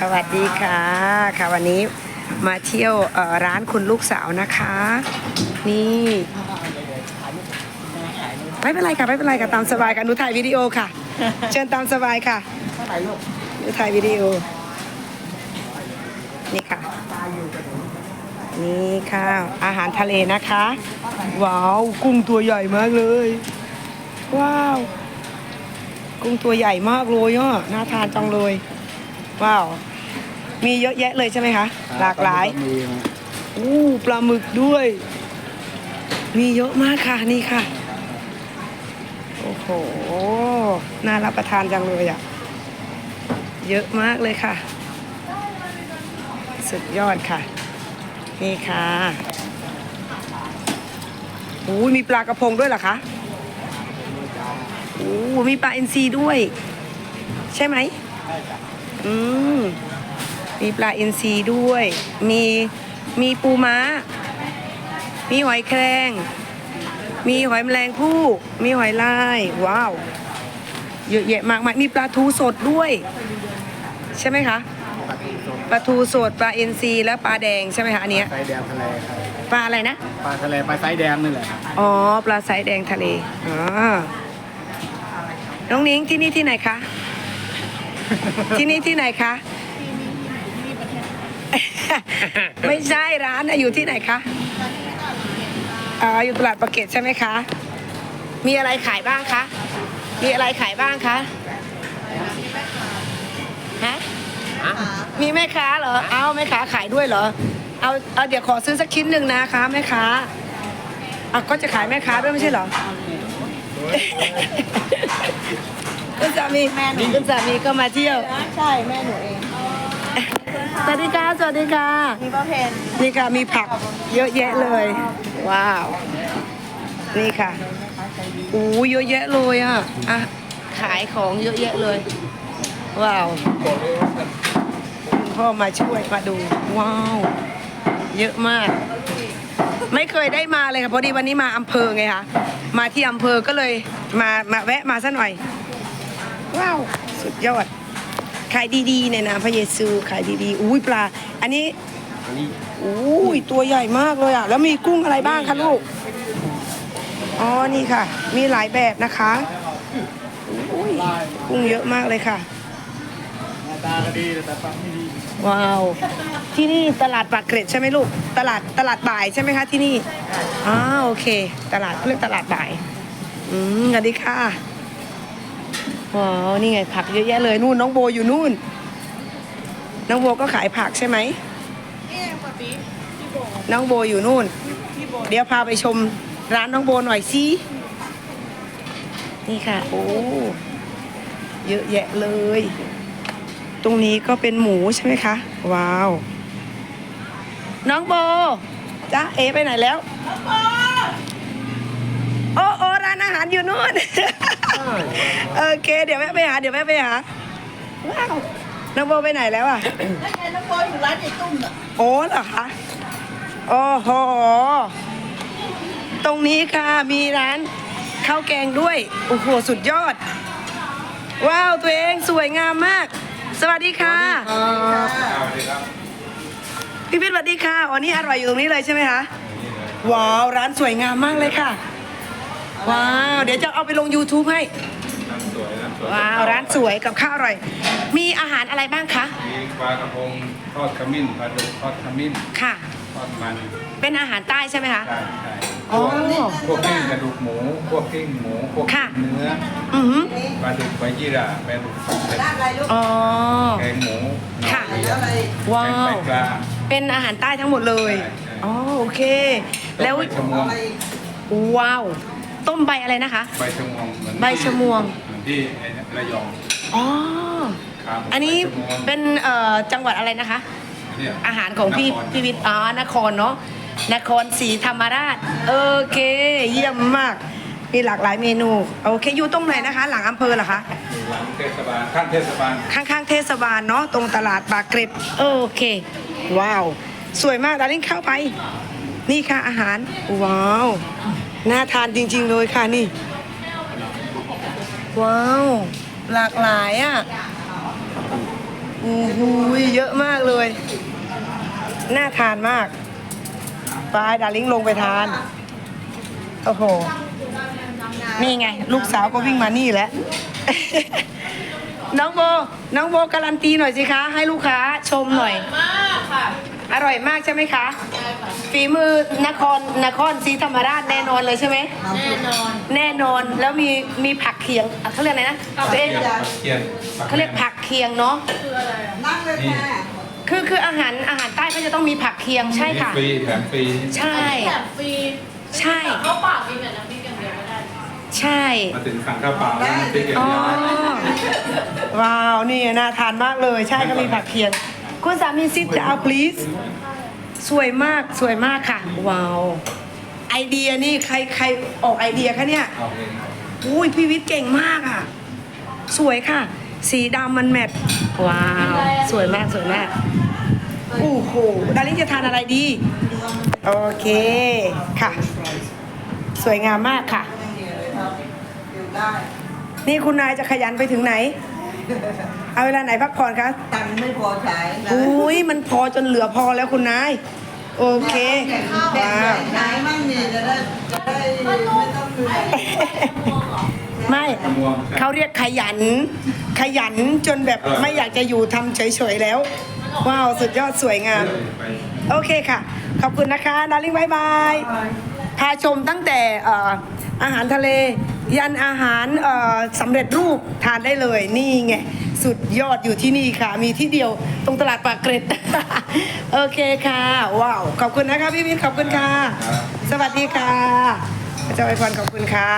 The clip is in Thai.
สวัสดีค่ะค่ะวันนี้มาเที่ยวร้านคุณลูกสาวนะคะ นี่ไม่เป็นไรค่ะไม่เป็นไรค่ะตามสบายค่ะหนูถ่ายวิดีโอค่ะ เชิญตามสบายค่ะหนูถ่ายวิดีโอ นี่ค่ะ นี่ค่ะ อาหารทะเลนะคะ ว้าว กุ้งตัวใหญ่มากเลย ว้าว กุ้งตัวใหญ่มากเลยอะน่าทานจังเลย ว้าว มีเยอะแยะเลยใช่ไหมคะ หลากหลายมีฮะอู้ปลาหมึกด้วย มีเยอะมากค่ะนี่ค่ะ โอ้โห น่ารับประทานจังเลยอะ เยอะมากเลยค่ะ สุดยอดค่ะ นี่ค่ะอู้มีปลากระพงด้วยเหรอคะอู้มีปลาอินทรีด้วย ใช่ไหม อืมมีปลาอินทรีด้วย มีมีปูม้า มีหอยแครง มีหอยแมลงภู่ มีหอยลาย ว้าว เยอะแยะมากมายมีปลาทูสดด้วย ใช่ไหมคะ ปลาทูสด ปลาอินทรีและปลาแดงใช่ไหมคะอันเนี้ยไซแดงทะเลครับปลาอะไรนะ ปลาทะเลปลาไซแดงนี่แหละครับอ๋อ ปลาไซส์แดงทะเลอ๋อน้องนิ้งที่นี่ที่ไหนคะ ที่นี่ที่ไหนคะ ไม่ใช่ร้านน่ะอยู่ที่ไหนคะอ่าอยู่ตลาดประเกตใช่ไหมคะ มีอะไรขายบ้างคะ มีอะไรขายบ้างคะฮะมีแม่ค้าเหรอ เอาแม่ค้าขายด้วยเหรอ เอาเอาเดี๋ยวขอซื้อสักชิ้นหนึ่งนะคะแม่ค้าอะก็จะขายแม่ค้าด้วยไม่ใช่เหรอ คุณสามีคุณสามีก็มาเที่ยว ใช่แม่หนูเองสวัสดีค่ะสวัสดีค่ะมีป้าเพนนี่ค่ะมีผักเยอะแยะเลย ว้าว นี่ค่ะอู้เยอะแยะเลยอะอะขายของเยอะแยะเลย ว้าวคุณพ่อมาช่วยมาดู ว้าว เยอะมาก ไม่เคยได้มาเลยค่ะพอดีวันนี้มาอำเภอไงคะมาที่อำเภอก็เลยมามาแวะมาซะหน่อย ว้าว สุดยอด ขายดีๆในนามพระเยซูขายดีๆ อุ้ยปลา อันนี้อันนี้อุ้ยตัวใหญ่มากเลยอะ แล้วมีกุ้งอะไรบ้างคะลูก อ๋อ นี่ค่ะ มีหลายแบบนะคะอุ้ยกุ้งเยอะมากเลยค่ะหน้าตาก็ดีแต่ปากไม่ดี ว้าว ที่นี่ตลาดปากเกร็ดใช่ไหมลูก ตลาดตลาดบ่ายใช่ไหมคะที่นี่อ๋อโอเค ตลาดเขาเรียกตลาดบ่าย อืมสวัสดีค่ะ ว้าวนี่ไงผักเยอะแยะเลยนู่นน้องโบอยู่นู่น น้องโบก็ขายผักใช่ไหมนี่ปะปีพี่โบน้องโบอยู่นู่น พี่โบเดี๋ยวพาไปชมร้านน้องโบหน่อยสินี่ค่ะ โอ้เยอะแยะเลย ตรงนี้ก็เป็นหมูใช่ไหมคะ ว้าว น้องโบจ้าเอไปไหนแล้วโอ้โอ้ร้านอาหารอยู่นู่น โอเคเดี๋ยวแวะไปหาเดี๋ยวแวะไปหา ว้าวน้องโบไปไหนแล้วอะแล้วไงน้องโบอยู่ร้านใหญ่ตุ้มอะโอ้เหรอคะ โอ้โห ตรงนี้ค่ะมีร้านข้าวแกงด้วย โอ้โหสุดยอด ว้าวตัวเองสวยงามมาก สวัสดีค่ะ พี่พิษสวัสดีค่ะวันนี้อร่อยอยู่ตรงนี้เลยใช่ไหมคะ ว้าวร้านสวยงามมากเลยค่ะ ว้าว เดี๋ยวจะเอาไปลง YouTube ให้ว้าว ร้านสวยกับข้าวอร่อย มีอาหารอะไรบ้างคะ มีปลากระพงทอดขมิ้นปลาดุกทอดขมิ้นค่ะ ทอดมันเป็นอาหารใต้ใช่ไหมคะ ใช่ใช่อ๋อพวกกิ้งกระดูกหมูพวกกิ้งหมูพวกค่ะ เนื้ออือหือปลาดุกใบยี่หร่าปลาดุกสำเร็จร้านอะไรลูกอ๋อ แกงหมูค่ะหน่อเลียงอะไรว้าแกงว ไตปลา เป็นอาหารใต้ทั้งหมดเลย ใช่ใช่ อ๋อ โอเค แล้วใบชะมวงอะไรว้าว ต้มใบอะไรนะคะ ใบชะมวงเหมือนใบชะมวง เหมือนที่ไอ้ระยองอ๋อ ครับอันนี้ใบชะมวงเป็นเอ่อจังหวัดอะไรนะคะ เนี่ยอาหารของพี่นครพี่วิทย์อ๋อนครเนาะนครศรีธรรมราชโอเค เยี่ยมมาก มีหลากหลายเมนูโอเคอยู่ตรงไหนนะคะ หลังอำเภอเหรอคะหลังเทศบาลข้างเทศบาล ข้างๆเทศบาลเนาะตรงตลาดปากเกร็ดโอเค ว้าว สวยมากดาริ่งเข้าไป นี่ค่ะอาหาร ว้าว น่าทานจริง ๆ เลยค่ะนี่ ว้าว หลากหลายอะโอ้โหเยอะมากเลย น่าทานมาก ไปดาริ่งลงไปทาน โอ้โห นี่ไง ลูกสาวก็วิ่งมานี่แหล้วน้องโบ น้องโบการันตีหน่อยสิคะ ให้ลูกค้าชมหน่อยมากค่ะ อร่อยมากใช่ไหมคะใช่ค่ะฝีมือนครนครศรีธรรมราชแน่นอนเลยใช่ไหมแน่นอน แน่นอนแล้วมีมีผักเคียงอะเขาเรียกอะไรนะตัวเองเกียนเขาเรียกผักเคียงเนาะคืออะไรอะนั่งเลยค่ะคือคืออาหารอาหารใต้เขาจะต้องมีผักเคียงใช่ค่ะฟรีแถมฟรีใช่แถมฟรีใช่เข้าปากกินแบบน้ำพริกอย่างเดียวก็ได้ใช่มาถึงสั่งข้าวเปล่าแล้วมันติ๊กอย่างอ๋อเดียวว้าวนี่น่าทานมากเลย ใช่ก็มีผักเคียง คุณสามีซิดจะเอา please สวยมากสวยมากค่ะ ว้าว ไอเดียนี่ใครใครออกไอเดียคะเนี่ยเอาเองอุ้ยพี่วิทย์เก่งมากอะ สวยค่ะ สีดำมันแมทว้าว สวยมากสวยมากโอ้โหดาริงจะทานอะไรดี โอเคค่ะ สวยงามมากค่ะ นี่คุณนายจะขยันไปถึงไหน เอาเวลาไหนพักผ่อนคะตังค์ไม่พอใช้นะอุ้ยมันพอจนเหลือพอแล้วคุณนาย โอเคแบ่งว้าวใช้มั่งนี่จะได้จะได้ไม่ต้องเหนื่อยไม่มะม่วงเขาเรียกขยัน ขยันจนแบบไม่อยากจะอยู่ทำเฉยๆแล้ว ว้าว สุดยอดสวยงามไปโอเคค่ะ ขอบคุณนะคะดาริ่งบายบาย พาชมตั้งแต่เอ่ออาหารทะเล ยันอาหารสำเร็จรูปทานได้เลยนี่ไง สุดยอดอยู่ที่นี่ค่ะ มีที่เดียวตรงตลาดปากเกร็ด โอเคค่ะ ว้าว ขอบคุณนะคะพี่วินขอบคุณค่ะ สวัสดีค่ะอาจารย์ไอพรขอบคุณค่ะ